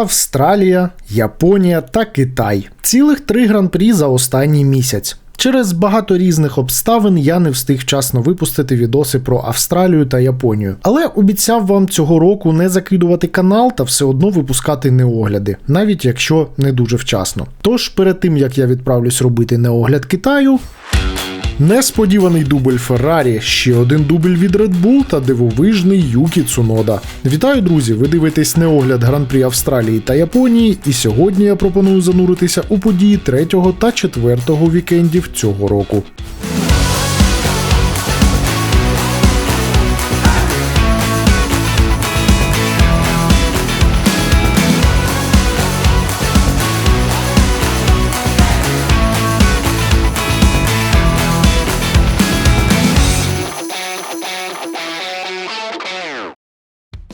Австралія, Японія та Китай. Цілих три гран-прі за останній місяць. Через багато різних обставин я не встиг вчасно випустити відоси про Австралію та Японію, але обіцяв вам цього року не закидувати канал та все одно випускати неогляди, навіть якщо не дуже вчасно. Тож перед тим як я відправлюсь робити неогляд Китаю. Несподіваний дубль Феррарі, ще один дубль від Red Bull та дивовижний Юкі Цунода. Вітаю, друзі! Ви дивитесь неогляд Гран-прі Австралії та Японії, і сьогодні я пропоную зануритися у події третього та четвертого вікендів цього року.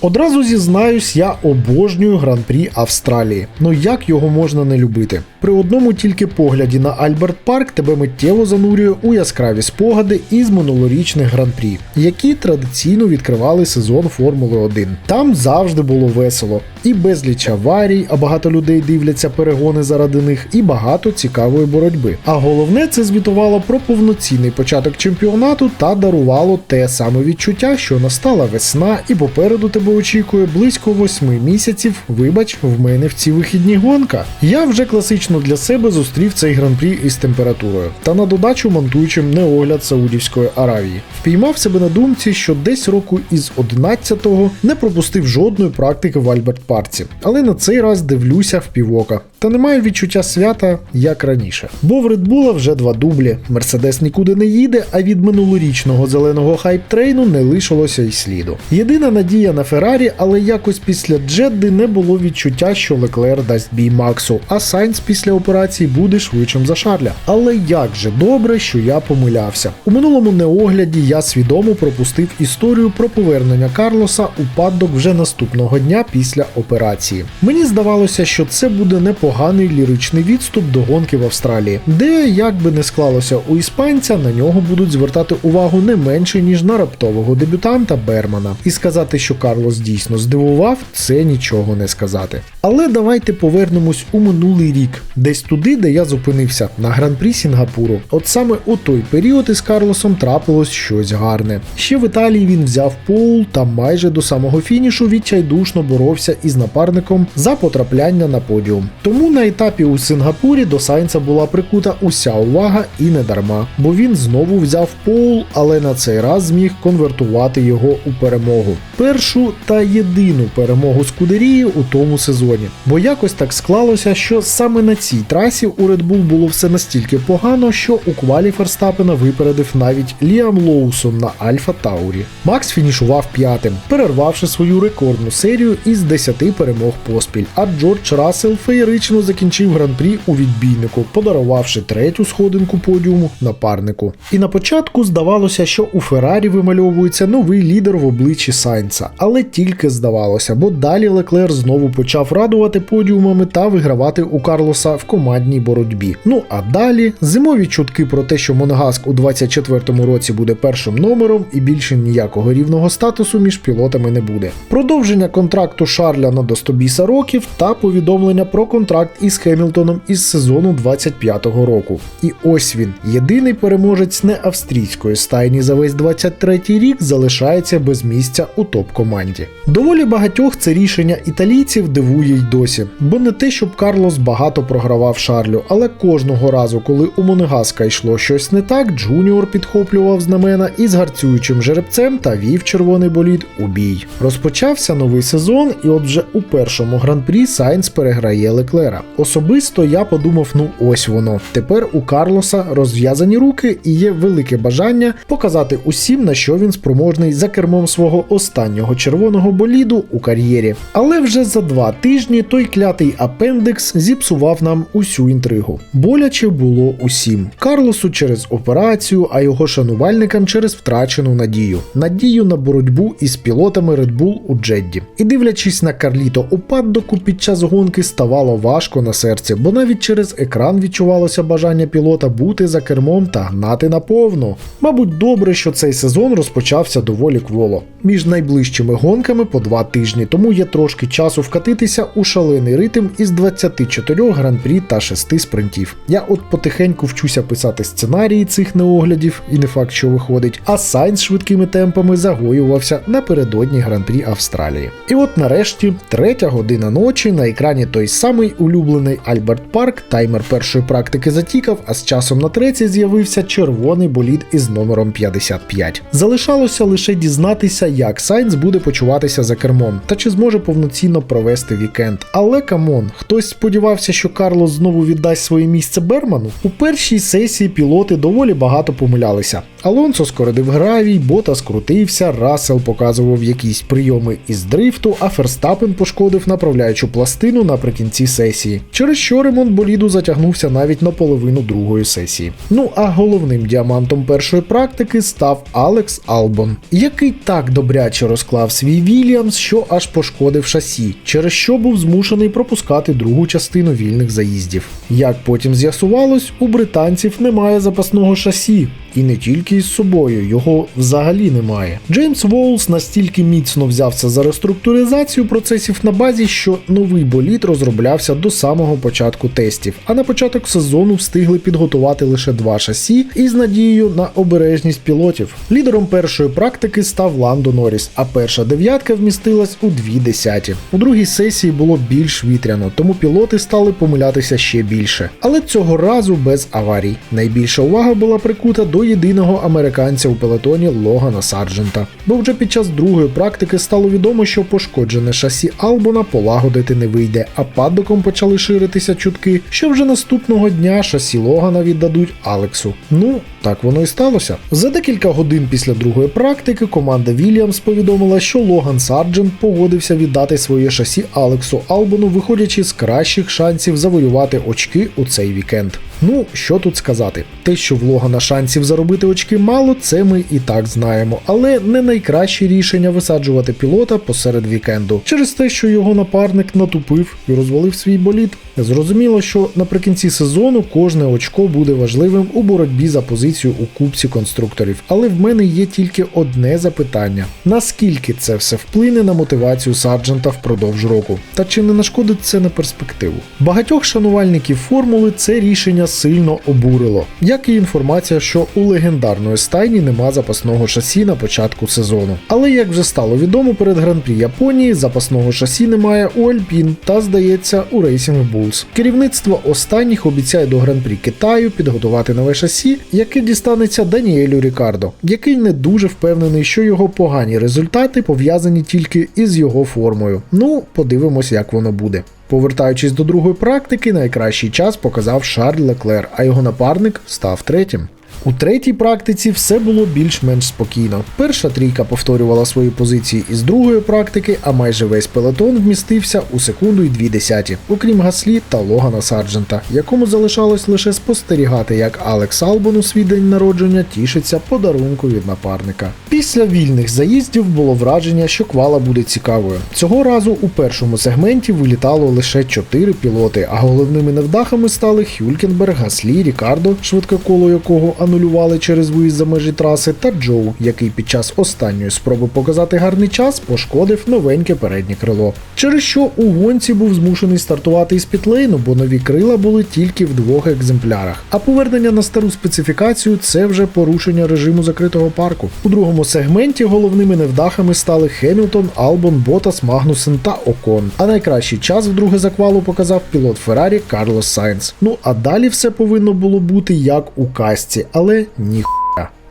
Одразу зізнаюсь, я обожнюю гран-прі Австралії. Ну як його можна не любити? При одному тільки погляді на Альберт Парк тебе миттєво занурює у яскраві спогади із минулорічних гран-прі, які традиційно відкривали сезон Формули 1. Там завжди було весело, і безліч аварій, а багато людей дивляться перегони заради них, і багато цікавої боротьби. А головне, це звітувало про повноцінний початок чемпіонату та дарувало те саме відчуття, що настала весна, і попереду тебе очікує близько восьми місяців. Вибач, в мене в ці вихідні гонка. Я вже класично для себе зустрів цей гран-прі із температурою та на додачу монтуючим неогляд Саудівської Аравії. Впіймав себе на думці, що десь року із 11-го не пропустив жодної практики в Альберт Парці, але на цей раз дивлюся в півока. Та не маю відчуття свята як раніше. Бо в Редбула вже два дублі. Мерседес нікуди не їде, а від минулорічного зеленого хайп-трейну не лишилося й сліду. Єдина надія на Феррарі, але якось після Джедди не було відчуття, що Леклер дасть бій Максу, а Сайнц після операції буде швидшим за Шарля. Але як же добре, що я помилявся. У минулому неогляді я свідомо пропустив історію про повернення Карлоса у паддок вже наступного дня після операції. Мені здавалося, що це буде непоганий ліричний відступ до гонки в Австралії, де, як би не склалося у іспанця, на нього будуть звертати увагу не менше ніж на раптового дебютанта Бермана. І сказати, що Карлос дійсно здивував, це нічого не сказати. Але давайте повернемось у минулий рік, десь туди, де я зупинився, на гран-прі Сінгапуру. От саме у той період із Карлосом трапилось щось гарне. Ще в Італії він взяв пол та майже до самого фінішу відчайдушно боровся із напарником за потрапляння на подіум. Тому на етапі у Сингапурі до Сайнца була прикута уся увага і не дарма, бо він знову взяв пол, але на цей раз зміг конвертувати його у перемогу. Першу та єдину перемогу Скудерії у тому сезоні. Бо якось так склалося, що саме на цій трасі у Red Bull було все настільки погано, що у квалі Ферстапена випередив навіть Ліам Лоусон на Альфа Таурі. Макс фінішував п'ятим, перервавши свою рекордну серію із 10 перемог поспіль. А Джордж Рассел феєрично закінчив гран-прі у відбійнику, подарувавши третю сходинку подіуму напарнику. І на початку здавалося, що у Феррарі вимальовується новий лідер в обличчі Сайнца, але тільки здавалося, бо далі Леклер знову почав радувати подіумами та вигравати у Карлоса в командній боротьбі. Ну а далі зимові чутки про те, що Монегаск у 24-му році буде першим номером, і більше ніякого рівного статусу між пілотами не буде. Продовження контракту Шарля на до 100 років та повідомлення про контракт із Хемілтоном із сезону 25-го року. І ось він, єдиний переможець не австрійської стайні за весь 23-й рік, залишається без місця у топ-команді. Доволі багатьох це рішення італійців дивує й досі, бо не те, щоб Карлос багато програвав Шарлю, але кожного разу, коли у Монегаска йшло щось не так, Джуніор підхоплював знамена із гарцюючим жеребцем та вів червоний болід у бій. Розпочався новий сезон, і от вже у першому гран-прі Сайнс переграє Леклера. Особисто я подумав: ну ось воно. Тепер у Карлоса розв'язані руки і є велике бажання показати усім, на що він спроможний за кермом свого останнього червоного боліду у кар'єрі. Але вже за два тижні той клятий апендикс зіпсував нам усю інтригу. Боляче було усім. Карлосу через операцію, а його шанувальникам через втрачену надію. Надію на боротьбу із пілотами Red Bull у Джедді. І дивлячись на Карліто у паддоку під час гонки, ставало важко важко на серці, бо навіть через екран відчувалося бажання пілота бути за кермом та гнати наповну. Мабуть, добре, що цей сезон розпочався доволі кволо. Між найближчими гонками по два тижні, тому є трошки часу вкатитися у шалений ритм із 24 гран-прі та 6 спринтів. Я от потихеньку вчуся писати сценарії цих неоглядів, і не факт, що виходить, а Сайнс швидкими темпами загоювався напередодні гран-прі Австралії. І от нарешті, третя година ночі, на екрані той самий улюблений Альберт Парк, таймер першої практики затікав, а з часом на третій з'явився червоний болід із номером 55. Залишалося лише дізнатися, як Сайнс буде почуватися за кермом та чи зможе повноцінно провести вікенд. Але камон, хтось сподівався, що Карлос знову віддасть своє місце Берману. У першій сесії пілоти доволі багато помилялися. Алонсо скородив гравій, бота скрутився, Рассел показував якісь прийоми із дрифту, а Ферстапен пошкодив направляючу пластину наприкінці сесії, через що ремонт боліду затягнувся навіть на половину другої сесії. Ну а головним діамантом першої практики став Алекс Албон, який так добряче розклав свій Вільямс, що аж пошкодив шасі, через що був змушений пропускати другу частину вільних заїздів. Як потім з'ясувалось, у британців немає запасного шасі. І не тільки із собою, його взагалі немає. Джеймс Волс настільки міцно взявся за реструктуризацію процесів на базі, що новий боліт розроблявся до самого початку тестів, а на початок сезону встигли підготувати лише два шасі із надією на обережність пілотів. Лідером першої практики став Ландо Норріс, а перша дев'ятка вмістилась у дві десяті. У другій сесії було більш вітряно, тому пілоти стали помилятися ще більше. Але цього разу без аварій. Найбільша увага була прикута до єдиного американця у пелетоні Логана Сарджента. Бо вже під час другої практики стало відомо, що пошкоджене шасі Албона полагодити не вийде, а паддоком почали ширитися чутки, що вже наступного дня шасі Логана віддадуть Алексу. Ну, так воно і сталося. За декілька годин після другої практики команда Вільямс повідомила, що Логан Сарджент погодився віддати своє шасі Алексу Албону, виходячи з кращих шансів завоювати очки у цей вікенд. Ну, що тут сказати? Те, що в Логана шансів заробити очки мало, це ми і так знаємо, але не найкраще рішення висаджувати пілота посеред вікенду через те, що його напарник натупив і розвалив свій болід. Зрозуміло, що наприкінці сезону кожне очко буде важливим у боротьбі за позицію у кубці конструкторів. Але в мене є тільки одне запитання: наскільки це все вплине на мотивацію сарджента впродовж року? Та чи не нашкодить це на перспективу? Багатьох шанувальників формули це рішення сильно обурило, як і інформація, що у легендарної стайні нема запасного шасі на початку сезону. Але як вже стало відомо перед гран-прі Японії, запасного шасі немає у Альпін та, здається, у Racing Bulls. Керівництво останніх обіцяє до гран-прі Китаю підготувати нове шасі, яке дістанеться Даніелю Рікардо, який не дуже впевнений, що його погані результати пов'язані тільки із його формою. Ну, подивимось, як воно буде. Повертаючись до другої практики, найкращий час показав Шарль Леклер, а його напарник став третім. У третій практиці все було більш-менш спокійно. Перша трійка повторювала свої позиції із другої практики, а майже весь пелетон вмістився у секунду і дві десяті, окрім Гаслі та Логана Сарджента, якому залишалось лише спостерігати, як Алекс Албон у свій день народження тішиться подарунку від напарника. Після вільних заїздів було враження, що квала буде цікавою. Цього разу у першому сегменті вилітало лише чотири пілоти, а головними невдахами стали Хюлькенберг, Гаслі, Рікардо, швидке коло якого анулювали через виїзд за межі траси, та Джоу, який під час останньої спроби показати гарний час пошкодив новеньке переднє крило. Через що у гонці був змушений стартувати із пітлейну, бо нові крила були тільки в двох екземплярах. А повернення на стару специфікацію це вже порушення режиму закритого парку. У другому сегменті головними невдахами стали Хемілтон, Албон, Ботас, Магнусен та Окон. А найкращий час вдруге заквалу показав пілот Феррарі Карлос Сайнс. Ну а далі все повинно було бути як у касті, але ніхуя.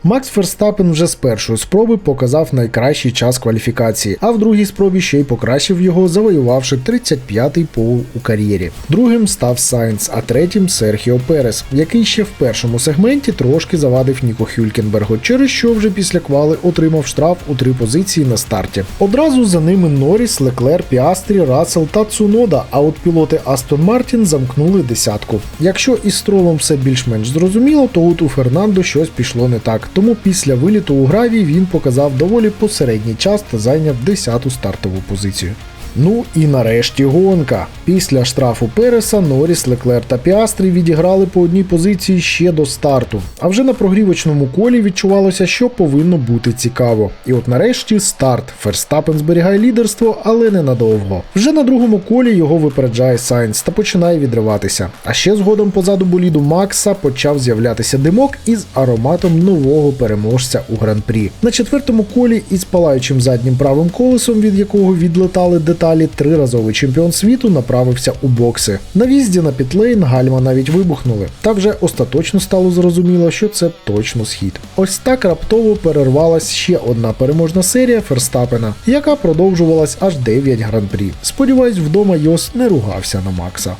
Макс Ферстапен вже з першої спроби показав найкращий час кваліфікації, а в другій спробі ще й покращив його, завоювавши 35-й пол у кар'єрі. Другим став Сайнс, а третім Серхіо Перес, який ще в першому сегменті трошки завадив Ніко Хюлькенбергу, через що вже після квали отримав штраф у три позиції на старті. Одразу за ними Норріс, Леклер, Піастрі, Рассел та Цунода. А от пілоти Астон Мартін замкнули десятку. Якщо із стролом все більш-менш зрозуміло, то от у Фернандо щось пішло не так. Тому після виліту у гравій він показав доволі посередній час та зайняв 10-ту стартову позицію. Ну і нарешті гонка. Після штрафу Переса Норріс, Леклер та Піастрі відіграли по одній позиції ще до старту. А вже на прогрівочному колі відчувалося, що повинно бути цікаво. І от нарешті старт. Ферстапен зберігає лідерство, але ненадовго. Вже на другому колі його випереджає Сайнс та починає відриватися. А ще згодом позаду боліду Макса почав з'являтися димок із ароматом нового переможця у гран-прі. На четвертому колі із палаючим заднім правим колесом, від якого відлетали деталі, триразовий чемпіон світу направився у бокси. На в'їзді на пітлейн гальма навіть вибухнули. Та вже остаточно стало зрозуміло, що це точно схід. Ось так раптово перервалась ще одна переможна серія Ферстапена, яка продовжувалась аж 9 гран-прі. Сподіваюсь, вдома Йос не ругався на Макса.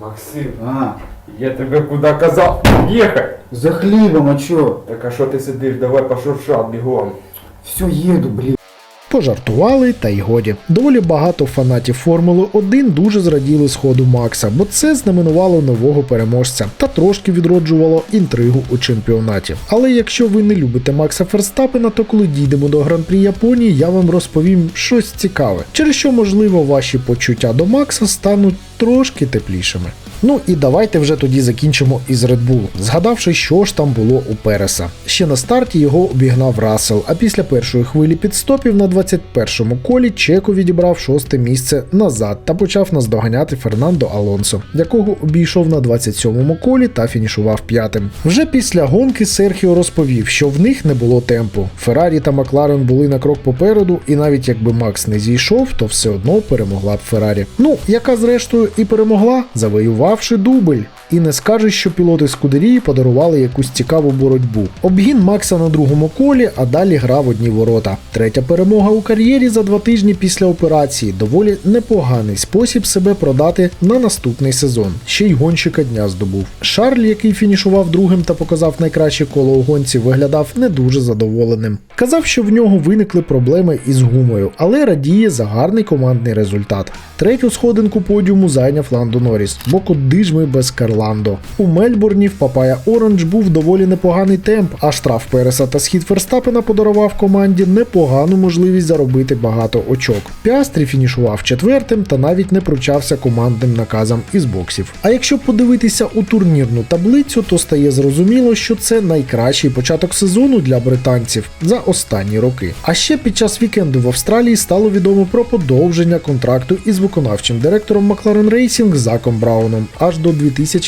Максим, А, я тебе куди казав? Їхай! за хлібом, а чо? Так а що ти сидиш? Давай по шуршат бігом. Все, їду, блін. Пожартували, та й годі. Доволі багато фанатів Формули 1 дуже зраділи сходу Макса, бо це знаменувало нового переможця та трошки відроджувало інтригу у чемпіонаті. Але якщо ви не любите Макса Ферстапена, то коли дійдемо до гран-прі Японії, я вам розповім щось цікаве, через що, можливо, ваші почуття до Макса стануть трошки теплішими. Ну і давайте вже тоді закінчимо із Red Bull, згадавши, що ж там було у Переса. Ще на старті його обігнав Рассел, а після першої хвилі підстопів на 21-му колі Чеко відібрав шосте місце назад та почав наздоганяти Фернандо Алонсо, якого обійшов на 27-му колі та фінішував п'ятим. Вже після гонки Серхіо розповів, що в них не було темпу. Феррарі та Макларен були на крок попереду, і навіть якби Макс не зійшов, то все одно перемогла б Феррарі. Ну, яка зрештою і перемогла, завоювавши дубль. І не скажеш, що пілоти Скудерії подарували якусь цікаву боротьбу. Обгін Макса на другому колі, а далі гра в одні ворота. Третя перемога у кар'єрі за два тижні після операції. Доволі непоганий спосіб себе продати на наступний сезон. Ще й гонщика дня здобув. Шарль, який фінішував другим та показав найкраще коло у гонці, виглядав не дуже задоволеним. Казав, що в нього виникли проблеми із гумою, але радіє за гарний командний результат. Третю сходинку подіуму зайняв Ландо Норріс, бо куди ж без Карландо. У Мельбурні в Папая Оранж був доволі непоганий темп, а штраф Переса та схід Ферстапена подарував команді непогану можливість заробити багато очок. Піастрі фінішував четвертим та навіть не пручався командним наказам із боксів. А якщо подивитися у турнірну таблицю, то стає зрозуміло, що це найкращий початок сезону для британців за останні роки. А ще під час вікенду в Австралії стало відомо про подовження контракту із виконавчим директором McLaren Racing Заком Брауном аж до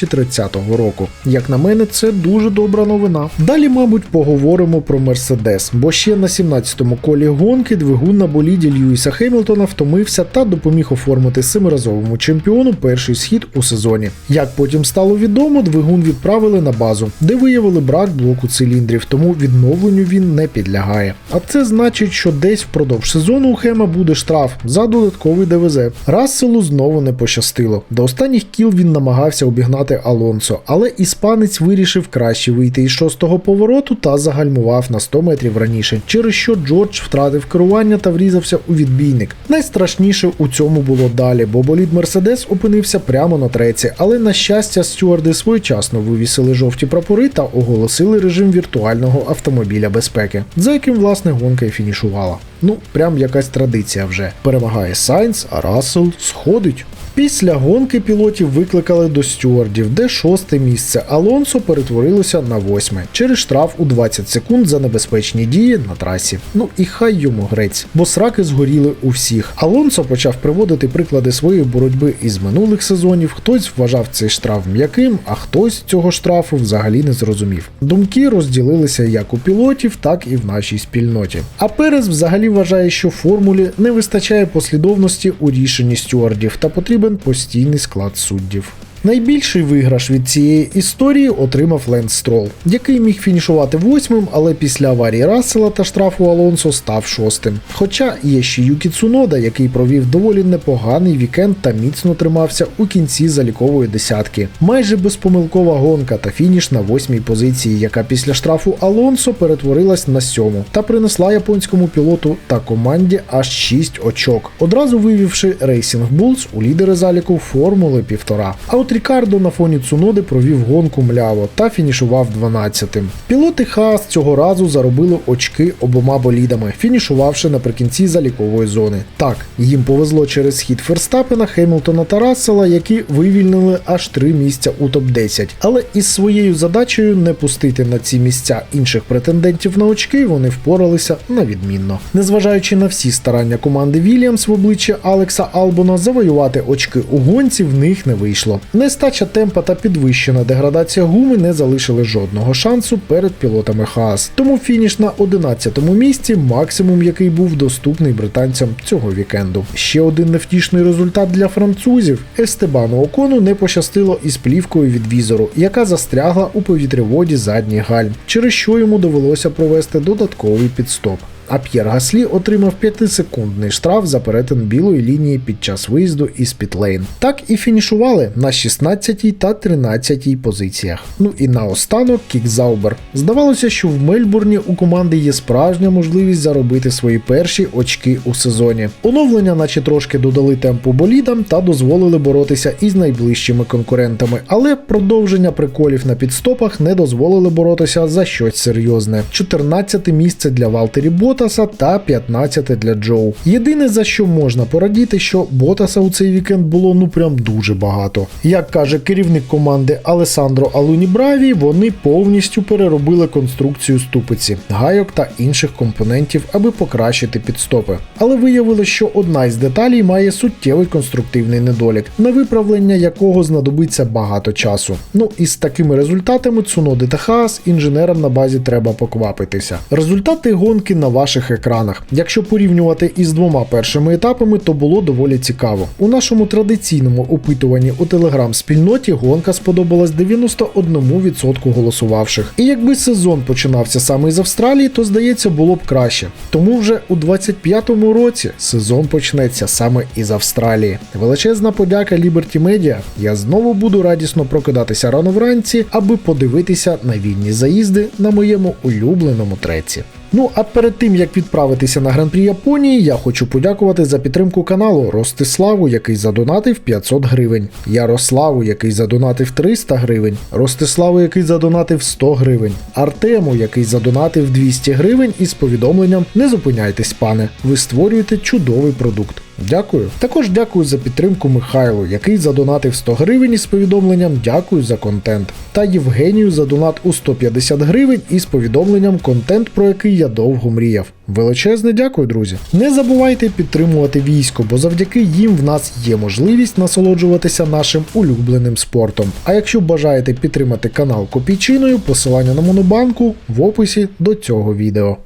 2030 року. Як на мене, це дуже добра новина. Далі, мабуть, поговоримо про Мерседес, бо ще на 17-му колі гонки двигун на боліді Льюіса Хемілтона втомився та допоміг оформити семиразовому чемпіону перший схід у сезоні. Як потім стало відомо, двигун відправили на базу, де виявили брак блоку циліндрів, тому відновленню він не підлягає. А це значить, що десь впродовж сезону у Хема буде штраф за додатковий ДВЗ. Расселу знову не пощастило. До останніх кіл він намагався обігнати Алонсо, але іспанець вирішив краще вийти із шостого повороту та загальмував на 100 метрів раніше, через що Джордж втратив керування та врізався у відбійник. Найстрашніше у цьому було далі, бо болід Мерседес опинився прямо на треці, але на щастя, стюарди своєчасно вивісили жовті прапори та оголосили режим віртуального автомобіля безпеки, за яким власне гонка і фінішувала. Ну, прям якась традиція вже. Перемагає Сайнс, а Рассел сходить. Після гонки пілотів викликали до стюардів, де шосте місце Алонсо перетворилося на восьме через штраф у 20 секунд за небезпечні дії на трасі. Ну і хай йому грець, бо сраки згоріли у всіх. Алонсо почав приводити приклади своєї боротьби із минулих сезонів. Хтось вважав цей штраф м'яким, а хтось цього штрафу взагалі не зрозумів. Думки розділилися як у пілотів, так і в нашій спільноті. А Перес взагалі вважає, що формулі не вистачає послідовності у рішенні стюардів та потрібен постійний склад суддів. Найбільший виграш від цієї історії отримав Ленс Строл, який міг фінішувати восьмим, але після аварії Рассела та штрафу Алонсо став шостим. Хоча є ще Юкі Цунода, який провів доволі непоганий вікенд та міцно тримався у кінці залікової десятки. Майже безпомилкова гонка та фініш на восьмій позиції, яка після штрафу Алонсо перетворилась на сьому та принесла японському пілоту та команді аж 6 очок, одразу вивівши Racing Bulls у лідери заліку Формули півтора. А от Рікардо на фоні Цуноди провів гонку мляво та фінішував 12-тим. Пілоти Хаас цього разу заробили очки обома болідами, фінішувавши наприкінці залікової зони. Так, їм повезло через схід Ферстапена, Хемілтона та Рассела, які вивільнили аж три місця у топ-10. Але із своєю задачею не пустити на ці місця інших претендентів на очки вони впоралися на відмінно. Незважаючи на всі старання команди Вільямс в обличчі Алекса Албона, завоювати очки у гонці в них не вийшло. Нестача темпа та підвищена деградація гуми не залишили жодного шансу перед пілотами Хаас. Тому фініш на 11-му місці максимум, який був доступний британцям цього вікенду. Ще один невтішний результат для французів. Естебану Окону не пощастило із плівкою від візору, яка застрягла у повітряводі задніх гальм, через що йому довелося провести додатковий підстоп. А П'єр Гаслі отримав 5-секундний штраф за перетин білої лінії під час виїзду із Пітлейн. Так і фінішували на 16-й та 13-й позиціях. Ну і наостанок Кікзаубер. Здавалося, що в Мельбурні у команди є справжня можливість заробити свої перші очки у сезоні. Оновлення, наче трошки додали темпу болідам та дозволили боротися із найближчими конкурентами, але продовження приколів на підстопах не дозволили боротися за щось серйозне. 14 місце для Валтері Ботаса та 15 для Джоу. Єдине за що можна порадіти, що Ботаса у цей вікенд було ну прям дуже багато. Як каже керівник команди Алесандро Алуні Браві, вони повністю переробили конструкцію ступиці, гайок та інших компонентів, аби покращити підстопи. Але виявилося, що одна із деталей має суттєвий конструктивний недолік, на виправлення якого знадобиться багато часу. Ну і з такими результатами Цуноди та Хаас інженерам на базі треба поквапитися. Результати гонки на ваших екранах. Якщо порівнювати із двома першими етапами, то було доволі цікаво. У нашому традиційному опитуванні у телеграм-спільноті гонка сподобалась 91% голосувавших. І якби сезон починався саме з Австралії, то здається було б краще. Тому вже у 25-му році сезон почнеться саме із Австралії. Величезна подяка Liberty Media. Я знову буду радісно прокидатися рано вранці, аби подивитися на вільні заїзди на моєму улюбленому треці. Ну а перед тим як відправитися на гран-прі Японії, я хочу подякувати за підтримку каналу Ростиславу, який задонатив 500 гривень, Ярославу, який задонатив 300 гривень, Ростиславу, який задонатив 100 гривень, Артему, який задонатив 200 гривень із повідомленням Не зупиняйтесь, пане, ви створюєте чудовий продукт. Дякую. Також дякую за підтримку Михайлу, який задонатив 100 гривень із повідомленням Дякую за контент. Та Євгенію за донат у 150 гривень із повідомленням контент, про який я довго мріяв. Величезне дякую, друзі. Не забувайте підтримувати військо, бо завдяки їм в нас є можливість насолоджуватися нашим улюбленим спортом. А якщо бажаєте підтримати канал копійчиною, посилання на монобанку в описі до цього відео.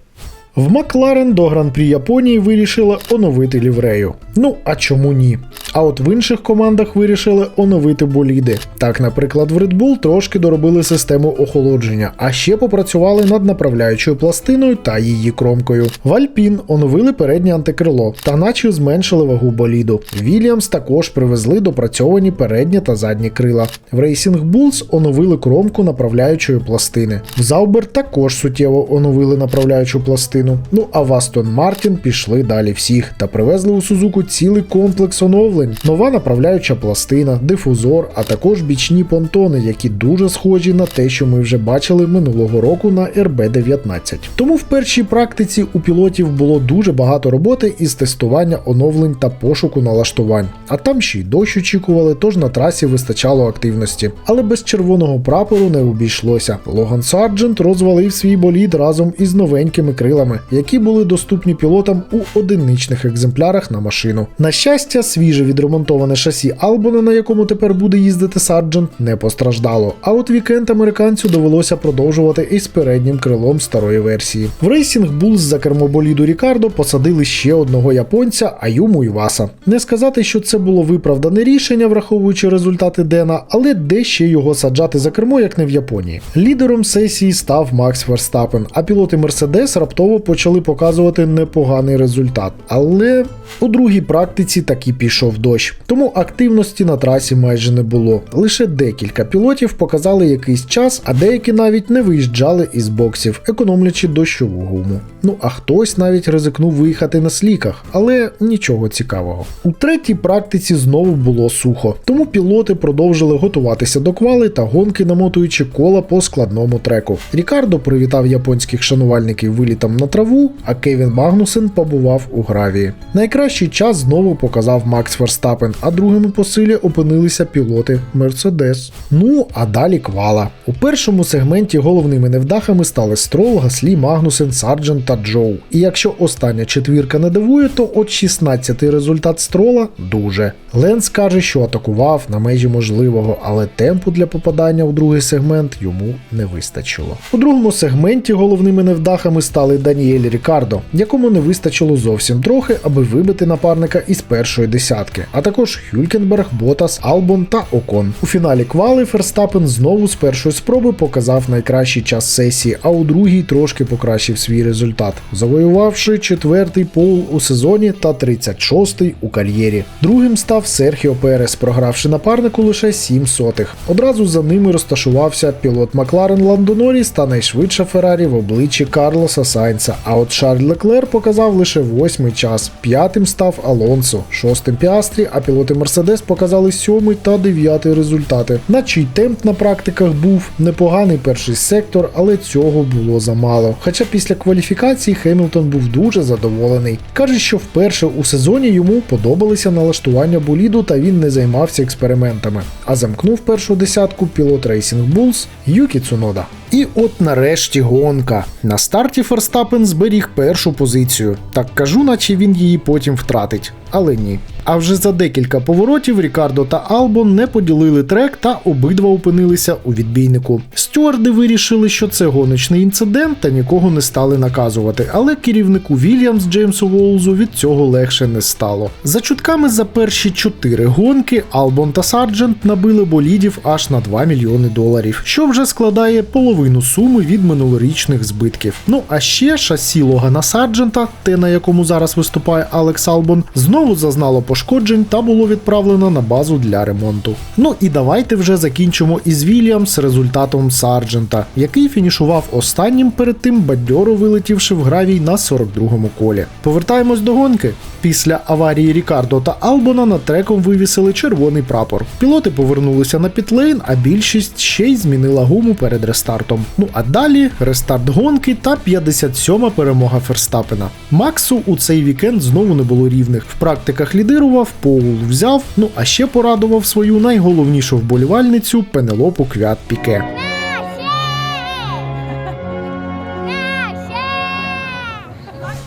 В Макларен до гран-прі Японії вирішили оновити ліврею. Ну а чому ні? А от в інших командах вирішили оновити боліди. Так, наприклад, в Red Bull трошки доробили систему охолодження, а ще попрацювали над направляючою пластиною та її кромкою. В Alpine оновили переднє антикрило та наче зменшили вагу боліду. Вільямс також привезли допрацьовані передні та задні крила. В Racing Bulls оновили кромку направляючої пластини. В Заубер також суттєво оновили направляючу пластину. Ну а в Aston Martin пішли далі всіх та привезли у Сузуку цілий комплекс оновлень. Нова направляюча пластина, дифузор, а також бічні понтони, які дуже схожі на те, що ми вже бачили минулого року на RB19. Тому в першій практиці у пілотів було дуже багато роботи із тестування оновлень та пошуку налаштувань. А там ще й дощ очікували, тож на трасі вистачало активності. Але без червоного прапору не обійшлося. Логан Сарджент розвалив свій болід разом із новенькими крилами, які були доступні пілотам у одиничних екземплярах на машину. На щастя, свіже відремонтоване шасі Албона, на якому тепер буде їздити Сарджент, не постраждало. А от вікенд американцю довелося продовжувати із переднім крилом старої версії. В Racing Bulls за кермо боліду Рікардо посадили ще одного японця Аюму Іваса. Не сказати, що це було виправдане рішення, враховуючи результати Дена, але де ще його саджати за кермо, як не в Японії. Лідером сесії став Макс Верстапен, а пілоти Мерседес раптово почали показувати непоганий результат. Але у другій практиці таки пішов дощ, тому активності на трасі майже не було. Лише декілька пілотів показали якийсь час, а деякі навіть не виїжджали із боксів, економлячи дощову гуму. Ну а хтось навіть ризикнув виїхати на сліках, але нічого цікавого. У третій практиці знову було сухо, тому пілоти продовжили готуватися до квали та гонки, намотуючи кола по складному треку. Рікардо привітав японських шанувальників вилітом на траву, а Кевін Магнусен побував у гравії. Найкращий час знову показав Макс Ферстапен, а другими по силі опинилися пілоти Мерседес. Ну а далі квала. У першому сегменті головними невдахами стали Строл, Гаслі, Магнусен, Сарджент та Джоу. І якщо остання четвірка не дивує, то от 16-й результат Строла дуже. Ленс каже, що атакував на межі можливого, але темпу для попадання у другий сегмент йому не вистачило. У другому сегменті головними невдахами стали Даніель Рікардо, якому не вистачило зовсім трохи, аби вибити напарника із першої десятки, а також Хюлькенберг, Ботас, Албон та Окон. У фіналі квали Ферстапен знову з першої спроби показав найкращий час сесії, а у другій трошки покращив свій результат, завоювавши четвертий пол у сезоні та 36-й у кар'єрі. Другим став Серхіо Перес, програвши напарнику лише 7 сотих. Одразу за ними розташувався пілот Макларен Ландо Норріс та найшвидша Феррарі в обличчі Карлоса Сайнца. А от Шарль Леклер показав лише восьмий час. П'ятим став Алонсо, шостим Піастрі, а пілоти Мерседес показали сьомий та дев'ятий результати. На чий темп на практиках був непоганий перший сектор, але цього було замало. Хоча після кваліфікації Хемілтон був дуже задоволений. Каже, що вперше у сезоні йому подобалися налаштування боліду та він не займався експериментами. А замкнув першу десятку пілот Racing Bulls Юкі Цунода. І от нарешті гонка. На старті Ферстапен зберіг першу позицію. Так кажу, наче він її потім втратить. Але ні. А вже за декілька поворотів Рікардо та Албон не поділили трек та обидва опинилися у відбійнику. Стюарди вирішили, що це гоночний інцидент та нікого не стали наказувати, але керівнику Вільямс Джеймсу Волзу від цього легше не стало. За чутками за перші чотири гонки Албон та Сарджент набили болідів аж на 2 мільйони доларів, що вже складає половину суми від минулорічних збитків. Ну а ще шасі Логана Сарджента, те на якому зараз виступає Алекс Албон, знову зазнало пошкоджень та було відправлено на базу для ремонту. Ну і давайте вже закінчимо із Вільямс результатом Сарджента, який фінішував останнім перед тим бадьоро вилетівши в гравій на 42-му колі. Повертаємось до гонки. Після аварії Рікардо та Албона над треком вивісили червоний прапор. Пілоти повернулися на пітлейн, а більшість ще й змінила гуму перед рестартом. Ну а далі рестарт гонки та 57-ма перемога Ферстапена. Максу у цей вікенд знову не було рівних. В практиках лідирував, Поул взяв, ну а ще порадував свою найголовнішу вболівальницю Пенелопу Квят Піке.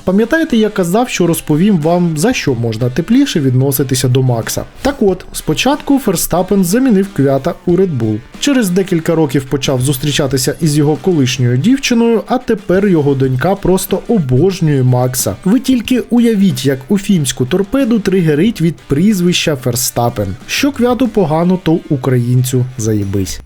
Пам'ятаєте, я казав, що розповім вам, за що можна тепліше відноситися до Макса. Так от, спочатку Ферстапен замінив квята у Red Bull. Через декілька років почав зустрічатися із його колишньою дівчиною, а тепер його донька просто обожнює Макса. Ви тільки уявіть, як у фімську торпеду тригерить від прізвища Ферстапен. Що квяту погано, то українцю заїбись.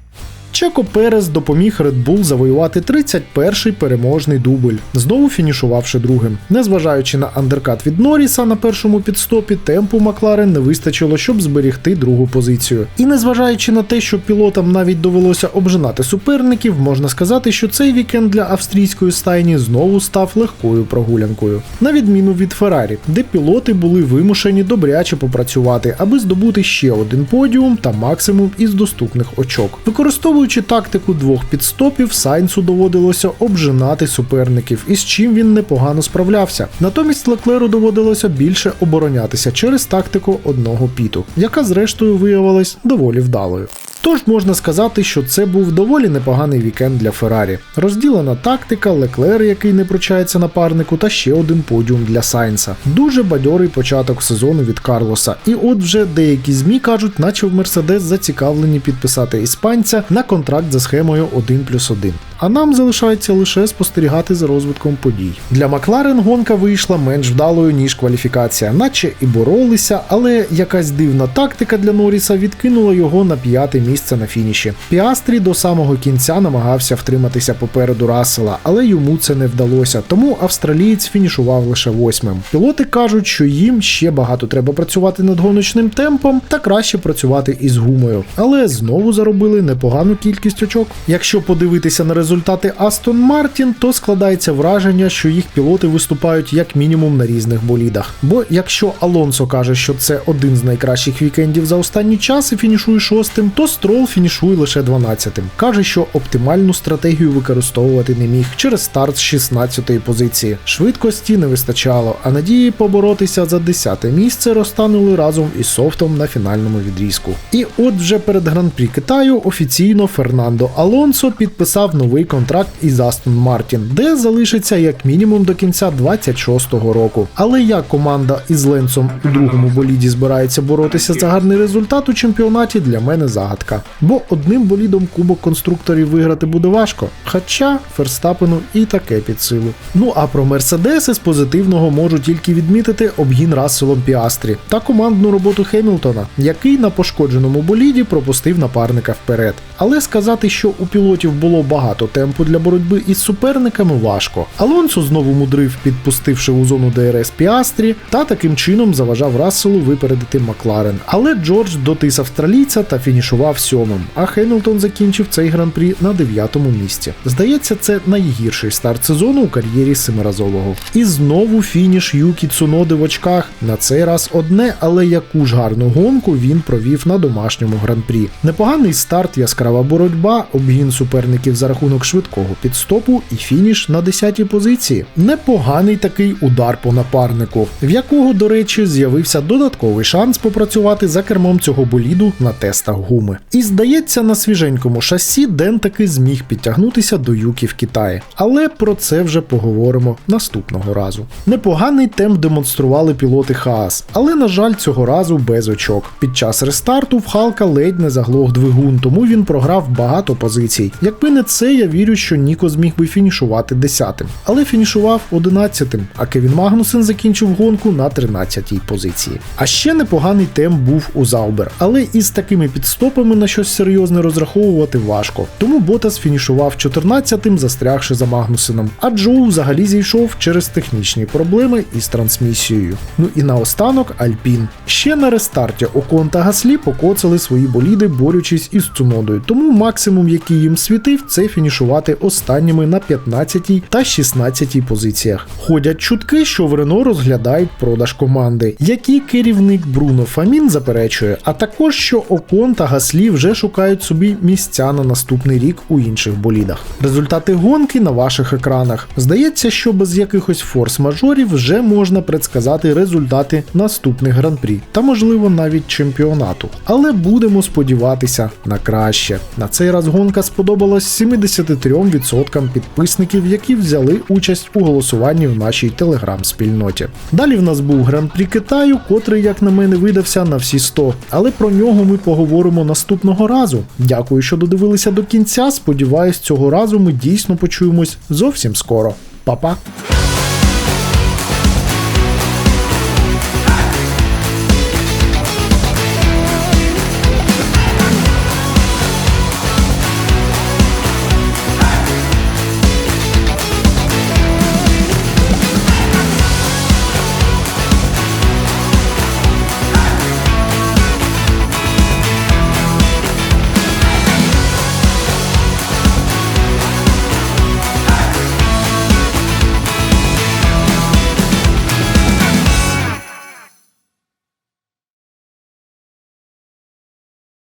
Чеко Перес допоміг Red Bull завоювати 31-й переможний дубль, знову фінішувавши другим. Незважаючи на андеркат від Норріса на першому підстопі, темпу Макларен не вистачило, щоб зберігти другу позицію. І незважаючи на те, що пілотам навіть довелося обжинати суперників, можна сказати, що цей вікенд для австрійської стайні знову став легкою прогулянкою. На відміну від Феррарі, де пілоти були вимушені добряче попрацювати, аби здобути ще один подіум та максимум із доступних очок. Використовуючи тактику двох підстопів, Сайнсу доводилося обжинати суперників, із чим він непогано справлявся. Натомість Леклеру доводилося більше оборонятися через тактику одного піту, яка зрештою виявилась доволі вдалою. Тож можна сказати, що це був доволі непоганий вікенд для Феррарі. Розділена тактика, Леклер, який не пручається напарнику, та ще один подіум для Сайнса. Дуже бадьорий початок сезону від Карлоса. І от вже деякі змі кажуть, наче в Мерседес зацікавлені підписати іспанця на контракт за схемою 1 плюс 1. а нам залишається лише спостерігати за розвитком подій. Для Макларен гонка вийшла менш вдалою ніж кваліфікація, наче і боролися, але якась дивна тактика для Норріса відкинула його на п'яте місце на фініші. Піастрі до самого кінця намагався втриматися попереду Рассела, але йому це не вдалося, тому австралієць фінішував лише восьмим. Пілоти кажуть, що їм ще багато треба працювати над гоночним темпом та краще працювати із гумою, але знову заробили непогану кількість очок. Якщо подивитися на результати Астон Мартін, то складається враження, що їх пілоти виступають як мінімум на різних болідах. Бо якщо Алонсо каже, що це один з найкращих вікендів за останній час і фінішує шостим, то Строл фінішує лише 12-тим. Каже, що оптимальну стратегію використовувати не міг через старт з 16-ї позиції. Швидкості не вистачало, а надії поборотися за 10-те місце розтанули разом із софтом на фінальному відрізку. І от вже перед гран-прі Китаю офіційно Фернандо Алонсо підписав новий контракт із Астон Мартін, де залишиться як мінімум до кінця 26-го року. Але як команда із Ленцом у другому боліді збирається боротися за гарний результат у чемпіонаті, для мене загадка. Бо одним болідом кубок конструкторів виграти буде важко. Хоча Ферстапену і таке під силу. Ну а про Мерседеси з позитивного можу тільки відмітити обгін Расселом Піастрі та командну роботу Хемілтона, який на пошкодженому боліді пропустив напарника вперед. Але сказати, що у пілотів було багато темпу для боротьби із суперниками, важко. Алонсо знову мудрив, підпустивши у зону ДРС Піастрі, та таким чином заважав Расселу випередити Макларен. Але Джордж дотис австралійця та фінішував сьомим, а Хемілтон закінчив цей гран-прі на дев'ятому місці. Здається, це найгірший старт сезону у кар'єрі семиразового. І знову фініш Юкі Цуноди в очках. На цей раз одне, але яку ж гарну гонку він провів на домашньому гран-прі. Непоганий старт, яскрава боротьба, обгін суперників за рахунок швидкого підстопу і фініш на 10-й позиції. Непоганий такий удар по напарнику, в якого, до речі, з'явився додатковий шанс попрацювати за кермом цього боліду на тестах гуми. І здається, на свіженькому шасі Ден таки зміг підтягнутися до юки в Китаї. Але про це вже поговоримо наступного разу. Непоганий темп демонстрували пілоти Хаас, але на жаль, цього разу без очок. Під час рестарту в Халка ледь не заглох двигун, тому він програв багато позицій. Якби не це, я вірю, що Ніко зміг би фінішувати 10-тим. Але фінішував 11-тим, а Кевін Магнусен закінчив гонку на 13-й позиції. А ще непоганий темп був у Заубер, але із такими підстопами на щось серйозне розраховувати важко. Тому Ботас фінішував 14-тим, застрягши за Магнусеном. А Джоу взагалі зійшов через технічні проблеми із трансмісією. Ну і наостанок Альпін. Ще на рестарті Окон та Гаслі покоцали свої боліди, борючись із Цунодою. Тому максимум, який їм світив, це фінішувати останніми на 15 та 16 позиціях. Ходять чутки, що в Рено розглядають продаж команди, які керівник Бруно Фамін заперечує, а також що Окон та Гаслі вже шукають собі місця на наступний рік у інших болідах. Результати гонки на ваших екранах. Здається, що без якихось форс-мажорів вже можна предсказати результати наступних гран-прі та, можливо, навіть чемпіонату. Але будемо сподіватися на краще. На цей раз гонка сподобалась 73% підписників, які взяли участь у голосуванні в нашій телеграм-спільноті. Далі в нас був гран-прі Китаю, котрий, як на мене, видався на всі 100. Але про нього ми поговоримо наступного разу. Дякую, що додивилися до кінця. Сподіваюсь, цього разу ми дійсно почуємось зовсім скоро. Па-па!